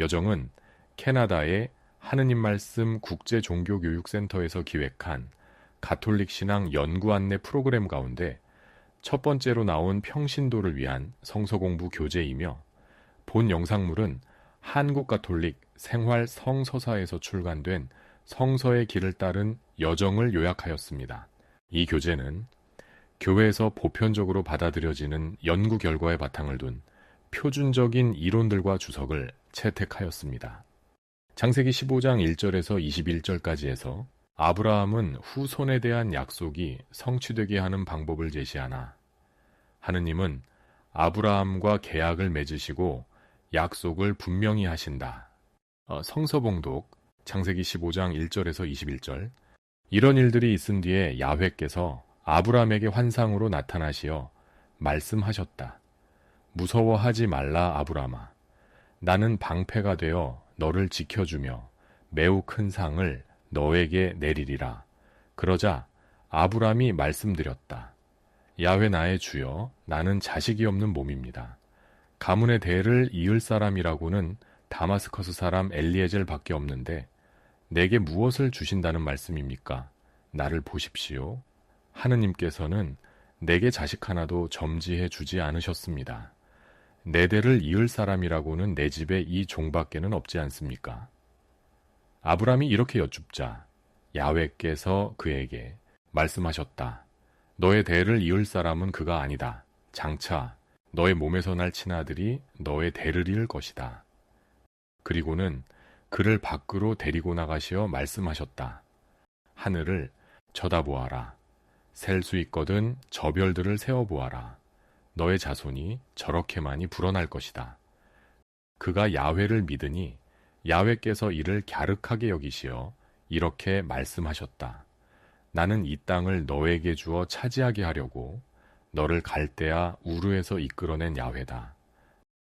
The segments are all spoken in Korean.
여정은 캐나다의 하느님 말씀 국제 종교 교육 센터에서 기획한 가톨릭 신앙 연구 안내 프로그램 가운데 첫 번째로 나온 평신도를 위한 성서 공부 교재이며 본 영상물은 한국 가톨릭 생활 성서사에서 출간된 성서의 길을 따른 여정을 요약하였습니다. 이 교재는 교회에서 보편적으로 받아들여지는 연구 결과에 바탕을 둔 표준적인 이론들과 주석을 채택하였습니다. 장세기 15장 1절에서 21절까지에서 아브라함은 후손에 대한 약속이 성취되게 하는 방법을 제시하나 하느님은 아브라함과 계약을 맺으시고 약속을 분명히 하신다. 어, 성서봉독 장세기 15장 1절에서 21절 이런 일들이 있은 뒤에 야훼께서 아브라함에게 환상으로 나타나시어 말씀하셨다. 무서워하지 말라 아브라함아. 나는 방패가 되어 너를 지켜주며 매우 큰 상을 너에게 내리리라. 그러자 아브라함이 말씀드렸다. 야훼 나의 주여 나는 자식이 없는 몸입니다. 가문의 대를 이을 사람이라고는 다마스커스 사람 엘리에젤밖에 없는데 내게 무엇을 주신다는 말씀입니까? 나를 보십시오. 하느님께서는 내게 자식 하나도 점지해 주지 않으셨습니다. 내 대를 이을 사람이라고는 내 집에 이 종밖에는 없지 않습니까? 아브람이 이렇게 여쭙자 야훼께서 그에게 말씀하셨다. 너의 대를 이을 사람은 그가 아니다. 장차 너의 몸에서 날 친아들이 너의 대를 이을 것이다. 그리고는 그를 밖으로 데리고 나가시어 말씀하셨다. 하늘을 쳐다보아라. 셀 수 있거든 저 별들을 세어보아라. 너의 자손이 저렇게 많이 불어날 것이다. 그가 야훼를 믿으니 야훼께서 이를 갸륵하게 여기시어 이렇게 말씀하셨다. 나는 이 땅을 너에게 주어 차지하게 하려고 너를 갈대아 우르에서 이끌어낸 야훼다.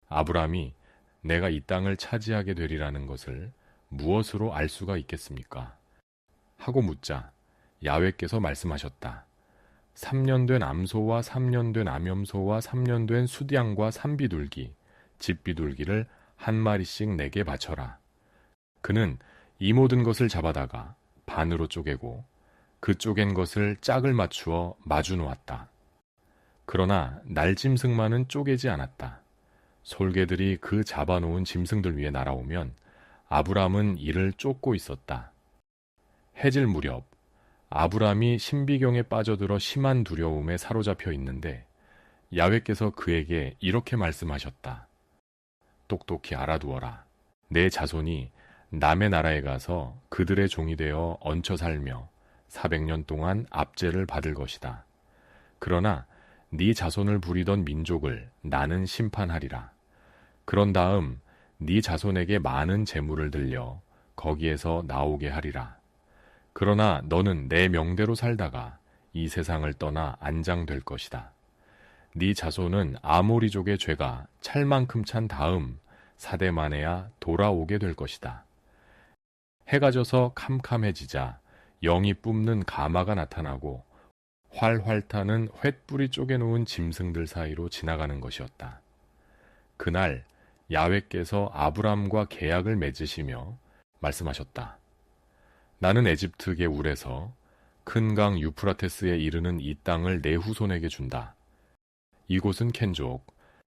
아브람이 내가 이 땅을 차지하게 되리라는 것을 무엇으로 알 수가 있겠습니까? 하고 묻자 야훼께서 말씀하셨다. 3년 된 암소와 3년 된 암염소와 3년 된 수양과 산비둘기, 집비둘기를 한 마리씩 내게 바쳐라. 그는 이 모든 것을 잡아다가 반으로 쪼개고 그 쪼갠 것을 짝을 맞추어 마주 놓았다. 그러나 날 짐승만은 쪼개지 않았다. 솔개들이 그 잡아놓은 짐승들 위에 날아오면 아브람은 이를 쫓고 있었다. 해질 무렵 아브람이 신비경에 빠져들어 심한 두려움에 사로잡혀 있는데 야훼께서 그에게 이렇게 말씀하셨다. 똑똑히 알아두어라. 내 자손이 남의 나라에 가서 그들의 종이 되어 얹혀 살며 400년 동안 압제를 받을 것이다. 그러나 네 자손을 부리던 민족을 나는 심판하리라. 그런 다음 네 자손에게 많은 재물을 들려 거기에서 나오게 하리라. 그러나 너는 내 명대로 살다가 이 세상을 떠나 안장될 것이다. 네 자손은 아모리족의 죄가 찰만큼 찬 다음 사대 만에야 돌아오게 될 것이다. 해가 져서 캄캄해지자 영이 뿜는 가마가 나타나고 활활 타는 횃불이 쪼개놓은 짐승들 사이로 지나가는 것이었다. 그날 야훼께서 아브람과 계약을 맺으시며 말씀하셨다. 나는 에집트계 울에서 큰 강 유프라테스에 이르는 이 땅을 내 후손에게 준다. 이곳은 켄족,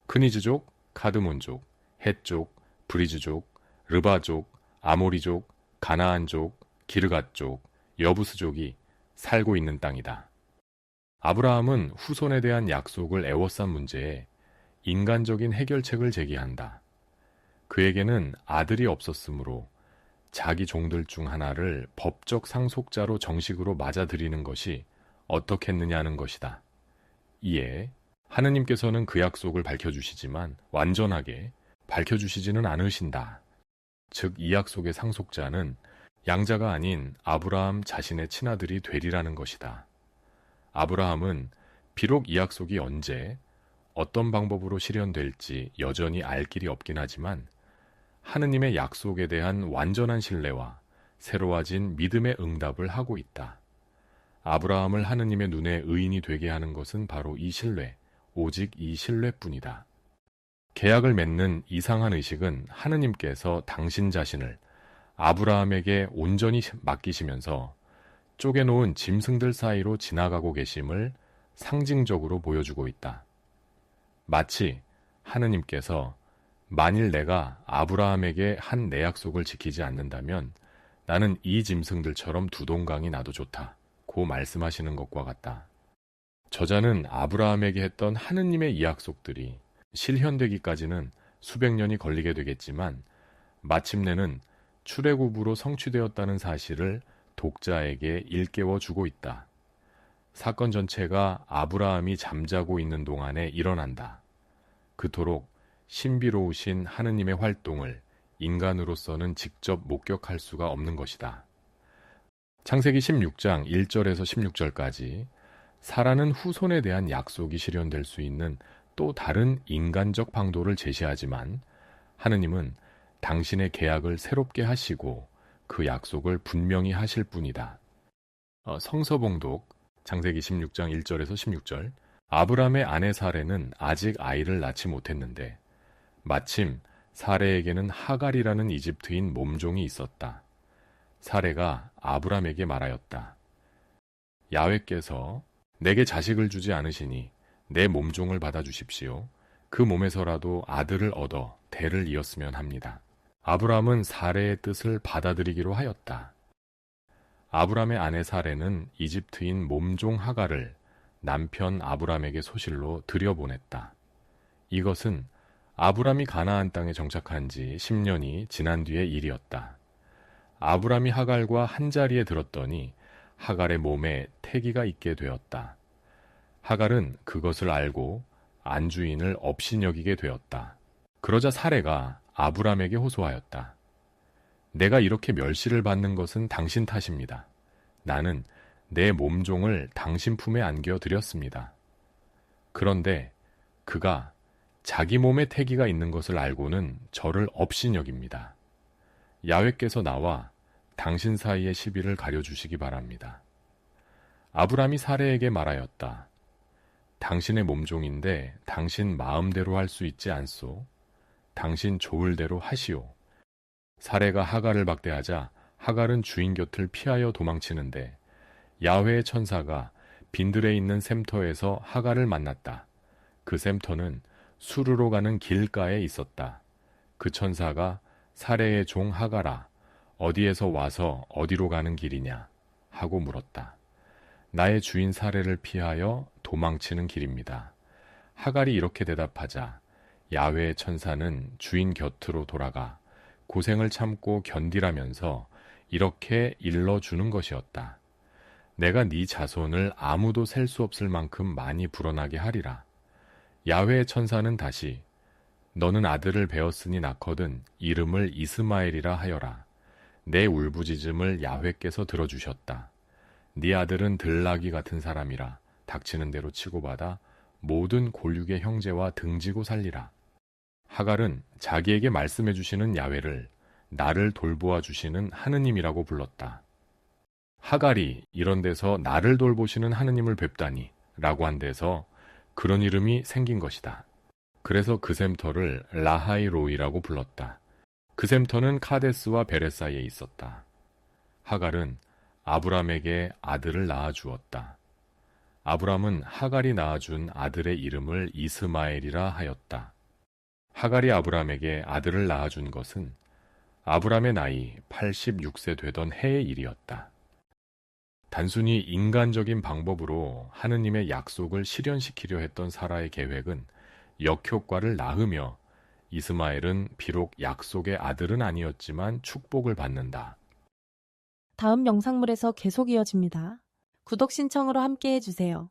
크니즈족, 카드몬족, 헷족, 브리즈족, 르바족, 아모리족, 가나안족, 기르갓족, 여부스족이 살고 있는 땅이다. 아브라함은 후손에 대한 약속을 애워싼 문제에 인간적인 해결책을 제기한다. 그에게는 아들이 없었으므로 자기 종들 중 하나를 법적 상속자로 정식으로 맞아들이는 것이 어떻겠느냐는 것이다. 이에 하느님께서는 그 약속을 밝혀주시지만 완전하게 밝혀주시지는 않으신다. 즉, 이 약속의 상속자는 양자가 아닌 아브라함 자신의 친아들이 되리라는 것이다. 아브라함은 비록 이 약속이 언제, 어떤 방법으로 실현될지 여전히 알 길이 없긴 하지만 하느님의 약속에 대한 완전한 신뢰와 새로워진 믿음의 응답을 하고 있다. 아브라함을 하느님의 눈에 의인이 되게 하는 것은 바로 이 신뢰, 오직 이 신뢰뿐이다. 계약을 맺는 이상한 의식은 하느님께서 당신 자신을 아브라함에게 온전히 맡기시면서 쪼개놓은 짐승들 사이로 지나가고 계심을 상징적으로 보여주고 있다. 마치 하느님께서 만일 내가 아브라함에게 한 내 약속을 지키지 않는다면 나는 이 짐승들처럼 두 동강이 나도 좋다. 고 말씀하시는 것과 같다. 저자는 아브라함에게 했던 하느님의 이 약속들이 실현되기까지는 수백 년이 걸리게 되겠지만 마침내는 출애굽으로 성취되었다는 사실을 독자에게 일깨워 주고 있다. 사건 전체가 아브라함이 잠자고 있는 동안에 일어난다. 그토록 신비로우신 하느님의 활동을 인간으로서는 직접 목격할 수가 없는 것이다. 창세기 16장 1절에서 16절까지 사라는 후손에 대한 약속이 실현될 수 있는 또 다른 인간적 방도를 제시하지만 하느님은 당신의 계약을 새롭게 하시고 그 약속을 분명히 하실 뿐이다. 어, 성서봉독 창세기 16장 1절에서 16절 아브람의 아내 사레는 아직 아이를 낳지 못했는데 마침 사레에게는 하갈이라는 이집트인 몸종이 있었다. 사레가 아브람에게 말하였다. 야훼께서 내게 자식을 주지 않으시니 내 몸종을 받아 주십시오. 그 몸에서라도 아들을 얻어 대를 이었으면 합니다. 아브람은 사레의 뜻을 받아들이기로 하였다. 아브람의 아내 사레는 이집트인 몸종 하갈을 남편 아브람에게 소실로 들여보냈다. 이것은 아브람이 가나안 땅에 정착한 지 10년이 지난 뒤의 일이었다. 아브람이 하갈과 한자리에 들었더니 하갈의 몸에 태기가 있게 되었다. 하갈은 그것을 알고 안주인을 업신여기게 되었다. 그러자 사례가 아브람에게 호소하였다. 내가 이렇게 멸시를 받는 것은 당신 탓입니다. 나는 내 몸종을 당신 품에 안겨 드렸습니다. 그런데 그가 자기 몸에 태기가 있는 것을 알고는 저를 업신여깁니다. 야훼께서 나와 당신 사이의 시비를 가려주시기 바랍니다. 아브람이 사례에게 말하였다. 당신의 몸종인데 당신 마음대로 할 수 있지 않소. 당신 좋을 대로 하시오. 사례가 하갈을 박대하자 하갈은 주인 곁을 피하여 도망치는데 야훼의 천사가 빈들에 있는 샘터에서 하갈을 만났다. 그 샘터는 수르로 가는 길가에 있었다. 그 천사가 사례의 종 하가라, 어디에서 와서 어디로 가는 길이냐? 하고 물었다. 나의 주인 사례를 피하여 도망치는 길입니다. 하갈이 이렇게 대답하자 야외의 천사는 주인 곁으로 돌아가 고생을 참고 견디라면서 이렇게 일러주는 것이었다. 내가 네 자손을 아무도 셀 수 없을 만큼 많이 불어나게 하리라. 야훼의 천사는 다시 너는 아들을 배웠으니 낳거든 이름을 이스마엘이라 하여라. 내 울부짖음을 야훼께서 들어주셨다. 네 아들은 들나귀 같은 사람이라 닥치는 대로 치고받아 모든 골육의 형제와 등지고 살리라. 하갈은 자기에게 말씀해 주시는 야훼를 나를 돌보아 주시는 하느님이라고 불렀다. 하갈이 이런 데서 나를 돌보시는 하느님을 뵙다니 라고 한 데서 그런 이름이 생긴 것이다. 그래서 그 샘터를 라하이로이라고 불렀다. 그 샘터는 카데스와 베레 사이에 있었다. 하갈은 아브람에게 아들을 낳아 주었다. 아브람은 하갈이 낳아준 아들의 이름을 이스마엘이라 하였다. 하갈이 아브람에게 아들을 낳아준 것은 아브람의 나이 86세 되던 해의 일이었다. 단순히 인간적인 방법으로 하느님의 약속을 실현시키려 했던 사라의 계획은 역효과를 낳으며 이스마엘은 비록 약속의 아들은 아니었지만 축복을 받는다. 다음 영상물에서 계속 이어집니다. 구독 신청으로 함께 해주세요.